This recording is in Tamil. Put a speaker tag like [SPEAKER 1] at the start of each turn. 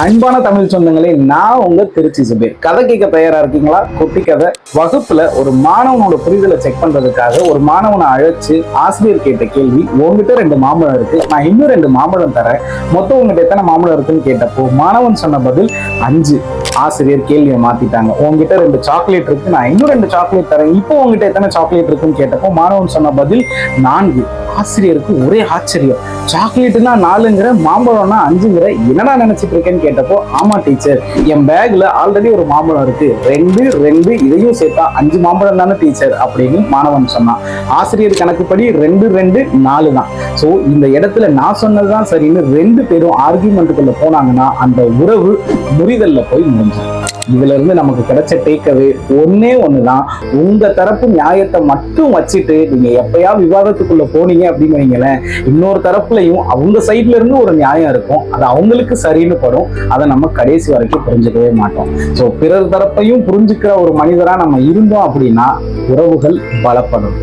[SPEAKER 1] அன்பான தமிழ் சொந்தங்களே நான் உங்க திருச்சி சுபேர். கதை கேட்க தயாரா இருக்கீங்களா? குட்டி கதை. வகுப்புல ஒரு மாணவனோட புரிதலை செக் பண்றதுக்காக ஒரு மாணவனை அழைச்சு ஆசிரியர் கேட்ட கேள்வி உங்ககிட்ட ரெண்டு மாம்பழம் இருக்கு. நான் இன்னும் ரெண்டு மாம்பழம் தரேன். மொத்தம் உங்ககிட்ட எத்தனை மாம்பழம் இருக்குன்னு கேட்டப்போ மாணவன் சொன்ன பதில் அஞ்சு. ஆசிரியர் கேள்வியை மாத்திட்டாங்க. உங்ககிட்ட ரெண்டு சாக்லேட் இருக்கு. நான் இன்னும் ரெண்டு சாக்லேட் தரேன். இப்போ உங்ககிட்ட எத்தனை சாக்லேட் இருக்குன்னு கேட்டப்போ மாணவன் சொன்ன பதில் நான்கு. ஆசிரியருக்கு ஒரே ஆச்சரியம். சாக்லேட்னா நாலுங்கிற மாம்பழம்னா அஞ்சுங்கிற என்னடா நினைச்சிட்டு இருக்கேன்னு கேட்டப்போ ஆமா டீச்சர் என் பேக்ல ஆல்ரெடி ஒரு மாம்பழம் இருக்கு. ரெண்டு ரெண்டு இதையும் சேர்த்தா அஞ்சு மாம்பழம் தானே டீச்சர் அப்படின்னு மாணவன் சொன்னான். ஆசிரியர் கணக்குப்படி ரெண்டு ரெண்டு நாலு தான். ஸோ இந்த இடத்துல நான் சொன்னதுதான் சரின்னு ரெண்டு பேரும் ஆர்கியூமெண்ட்டுக்குள்ள போனாங்கன்னா அந்த உறவு முறிதல்ல போய் முடிஞ்சு இதுல இருந்து நமக்கு கிடைச்ச டேக்கவே ஒன்னே ஒண்ணுதான். உங்க தரப்பு நியாயத்தை மட்டும் வச்சுட்டு நீங்க எப்பயா விவாதத்துக்குள்ள போனீங்க அப்படின்னு வைங்களேன் இன்னொரு தரப்புலையும் அவங்க சைட்ல இருந்து ஒரு நியாயம் இருக்கும். அது அவங்களுக்கு சரின்னு படும். அதை நம்ம கடைசி வரைக்கும் புரிஞ்சுக்கவே மாட்டோம். ஸோ பிறர் தரப்பையும் புரிஞ்சுக்கிற ஒரு மனிதரா நம்ம இருந்தோம் அப்படின்னா உறவுகள் பலப்படும்.